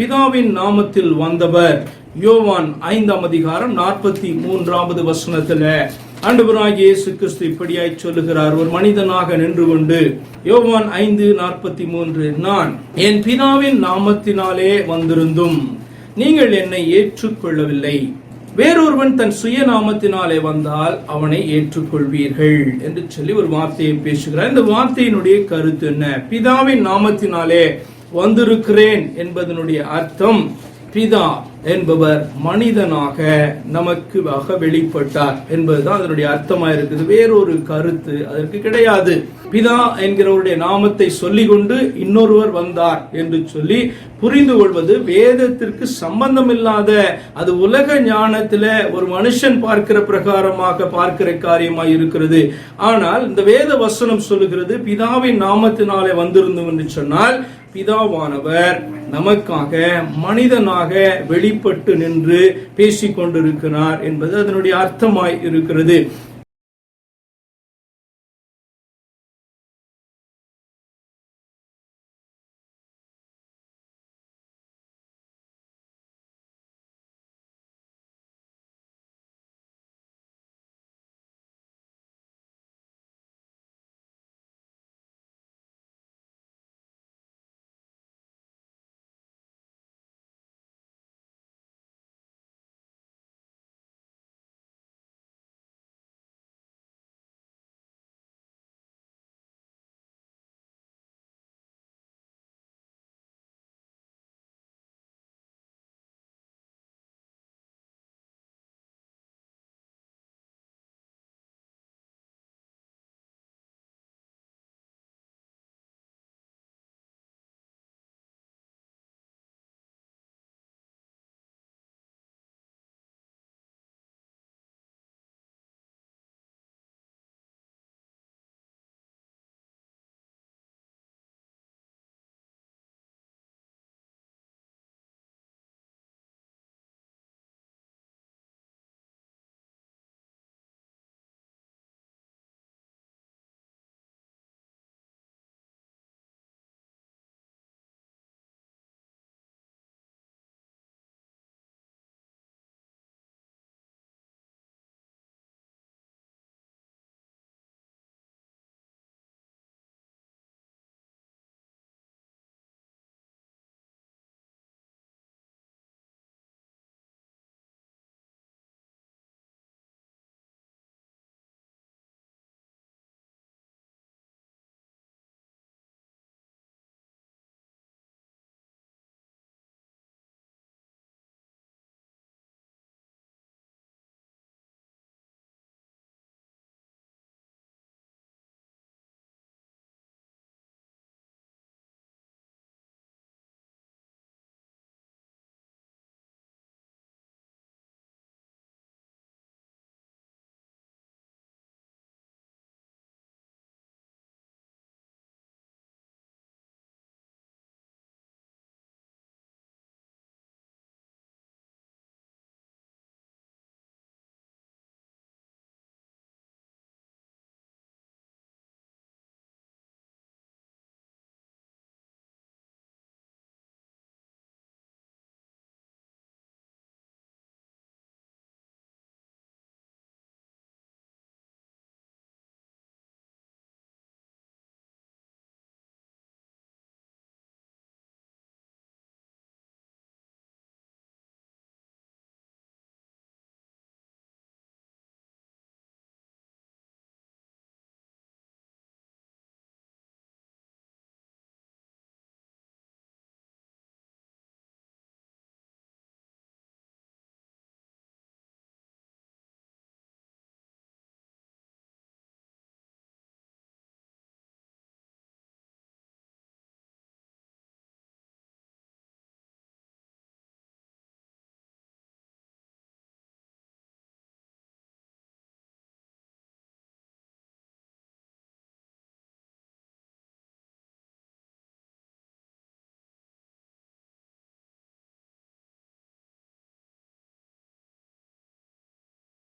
பிதாவின் நாமத்தில் வந்தவர். யோவான் ஐந்தாம் அதிகாரம் நாற்பத்தி மூன்றாவது வசனத்துல ஆண்டவராகிய இயேசு கிறிஸ்து இப்படியாய் சொல்லுகிறார். ஒரு மனிதனாக நின்று கொண்டு யோவான் ஐந்து நாற்பத்தி மூன்று நான் என் பிதாவின் நாமத்தினாலே வந்திருந்தும் நீங்கள் என்னை ஏற்றுக்கொள்ளவில்லை. வேறொருவன் தன் சுயநாமத்தினாலே வந்தால் அவனை ஏற்றுக்கொள்வீர்கள் என்று சொல்லி ஒரு வார்த்தையை பேசுகிறார். இந்த வார்த்தையினுடைய கருத்து என்ன? பிதாவின் நாமத்தினாலே வந்திருக்கிறேன் என்பதனுடைய அர்த்தம் பிதா என்பவர் மனிதனாக நமக்கு வெளிப்பட்டார் என்பதுதான் அதனுடைய அர்த்தமா இருக்குது. வேறொரு கருத்து அதற்கு கிடையாது. பிதா என்கிறவருடைய நாமத்தை சொல்லி கொண்டு இன்னொருவர் வந்தார் என்று சொல்லி புரிந்து கொள்வது வேதத்திற்கு சம்பந்தம் இல்லாத அது உலக ஞானத்துல ஒரு மனுஷன் பார்க்கிற பிரகாரமாக பார்க்கிற காரியமாக இருக்கிறது. ஆனால் இந்த வேத வசனம் சொல்லுகிறது பிதாவின் நாமத்தினாலே வந்திருந்தோம் என்று சொன்னால் பிதாவானவர் நமக்காக மனிதனாக வெளிப்பட்டு நின்று பேசிக் கொண்டிருக்கிறார் என்பது அதனுடைய அர்த்தமாய் இருக்கிறது.